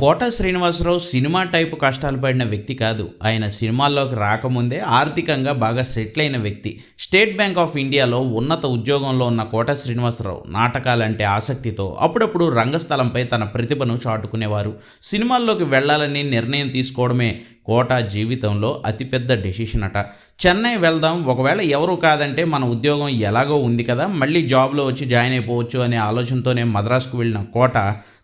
కోట Srinivasarao cinema type కష్టాలు పడిన వ్యక్తి కాదు. ఆయన సినిమాల్లోకి రాకముందే ఆర్థికంగా బాగా సెటిల్ అయిన వ్యక్తి. స్టేట్ బ్యాంక్ ఆఫ్ ఇండియాలో ఉన్నత ఉద్యోగంలో ఉన్న కోట శ్రీనివాసరావు నాటకాలంటే ఆసక్తితో అప్పుడప్పుడు రంగస్థలంపై తన ప్రతిభను చాటుకునేవారు. సినిమాల్లోకి వెళ్ళాలని నిర్ణయం తీసుకోవడమే కోట జీవితంలో అతిపెద్ద డెసిషన్ అట. చెన్నై వెళ్దాం ఒకవేళ ఎవరు కాదంటే మన ఉద్యోగం ఎలాగో ఉంది కదా మళ్ళీ జాబ్లో వచ్చి జాయిన్ అయిపోవచ్చు అనే ఆలోచనతోనే మద్రాసుకు వెళ్ళిన కోట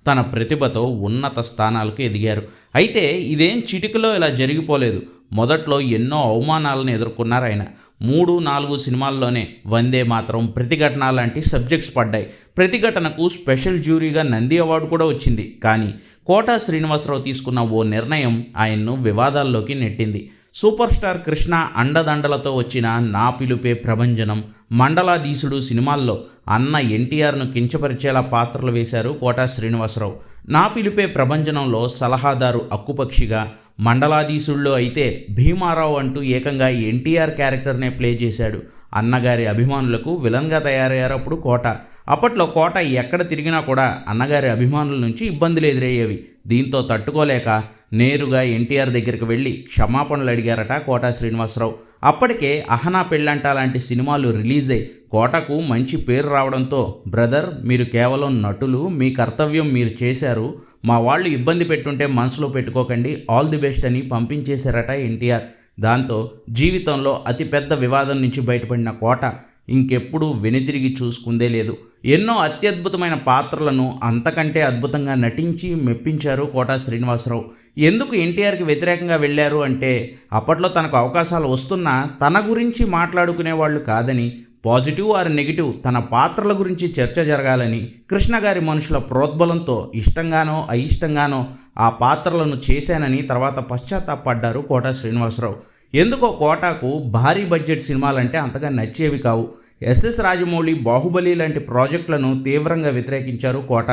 తన ప్రతిభతో ఉన్నత స్థానాలకు ఎదిగారు. అయితే ఇదేం చిటికలో ఇలా జరిగిపోలేదు. మొదట్లో ఎన్నో అవమానాలను ఎదుర్కొన్నారు ఆయన. మూడు నాలుగు సినిమాల్లోనే వందే మాత్రం ప్రతిఘటన లాంటి సబ్జెక్ట్స్ పడ్డాయి. ప్రతిఘటనకు స్పెషల్ జ్యూరీగా నంది అవార్డు కూడా వచ్చింది. కానీ కోటా శ్రీనివాసరావు తీసుకున్న ఓ నిర్ణయం ఆయన్ను వివాదాల్లోకి నెట్టింది. సూపర్ స్టార్ కృష్ణ అండదండలతో వచ్చిన నా పిలుపే ప్రభంజనం మండలాధీశుడు సినిమాల్లో అన్న ఎన్టీఆర్ను కించపరిచేలా పాత్రలు వేశారు కోటా శ్రీనివాసరావు. నా పిలుపే ప్రభంజనంలో సలహాదారు అక్కుపక్షిగా మండలాధీశుల్లో అయితే భీమారావు అంటూ ఏకంగా ఎన్టీఆర్ క్యారెక్టర్నే ప్లే చేశాడు. అన్నగారి అభిమానులకు విలన్గా తయారయ్యారప్పుడు కోట. అప్పట్లో కోట ఎక్కడ తిరిగినా కూడా అన్నగారి అభిమానుల నుంచి ఇబ్బందులు ఎదురయ్యేవి. దీంతో తట్టుకోలేక నేరుగా ఎన్టీఆర్ దగ్గరికి వెళ్ళి క్షమాపణలు అడిగారట కోట శ్రీనివాసరావు. అప్పటికే అహనా పెళ్ళంట లాంటి సినిమాలు రిలీజ్ అయ్యి కోటకు మంచి పేరు రావడంతో బ్రదర్ మీరు కేవలం నటులు మీ కర్తవ్యం మీరు చేశారు. మా వాళ్ళు ఇబ్బంది పెట్టుంటే మనసులో పెట్టుకోకండి. ఆల్ ది బెస్ట్ అని పంపించేశారట ఎన్టీఆర్. దాంతో జీవితంలో అతిపెద్ద వివాదం నుంచి బయటపడిన కోట ఇంకెప్పుడు వెనుతిరిగి చూసుకుందే లేదు. ఎన్నో అత్యద్భుతమైన పాత్రలను అంతకంటే అద్భుతంగా నటించి మెప్పించారు కోటా శ్రీనివాసరావు. ఎందుకు ఎన్టీఆర్కి వ్యతిరేకంగా వెళ్ళారు అంటే అప్పట్లో తనకు అవకాశాలు వస్తున్నా తన గురించి మాట్లాడుకునే వాళ్ళు కాదని పాజిటివ్ ఆర్ నెగిటివ్ తన పాత్రల గురించి చర్చ జరగాలని కృష్ణ గారి మనుషుల ప్రోద్బలంతో ఇష్టంగానో అయిష్టంగానో ఆ పాత్రలను చేశానని తర్వాత పశ్చాత్తాపడ్డారు కోట శ్రీనివాసరావు. ఎందుకో కోటాకు భారీ బడ్జెట్ సినిమాలంటే అంతగా నచ్చేవి కావు. ఎస్ఎస్ రాజమౌళి బాహుబలి లాంటి ప్రాజెక్టులను తీవ్రంగా వ్యతిరేకించారు కోట.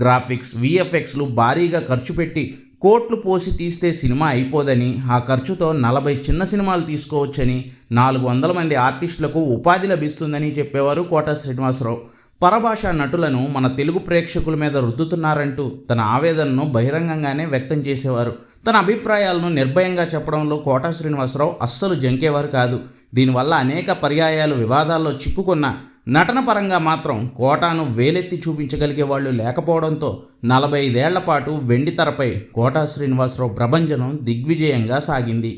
గ్రాఫిక్స్ విఎఫ్ఎక్స్లు భారీగా ఖర్చు పెట్టి కోట్లు పోసి తీస్తే సినిమా అయిపోదని ఆ ఖర్చుతో నలభై చిన్న సినిమాలు తీసుకోవచ్చని నాలుగు వందల మంది ఆర్టిస్టులకు ఉపాధి లభిస్తుందని చెప్పేవారు కోట శ్రీనివాసరావు. పరభాషా నటులను మన తెలుగు ప్రేక్షకుల మీద రుద్దుతున్నారంటూ తన ఆవేదనను బహిరంగంగానే వ్యక్తం చేసేవారు. తన అభిప్రాయాలను నిర్భయంగా చెప్పడంలో కోటా శ్రీనివాసరావు అస్సలు జంకేవారు కాదు. దీనివల్ల అనేక పర్యాయాలు వివాదాల్లో చిక్కుకున్న నటన పరంగా మాత్రం కోటాను వేలెత్తి చూపించగలిగే వాళ్ళు లేకపోవడంతో నలభై ఐదేళ్ళ పాటు వెండి తెరపై కోటా శ్రీనివాసరావు ప్రభంజనం దిగ్విజయంగా సాగింది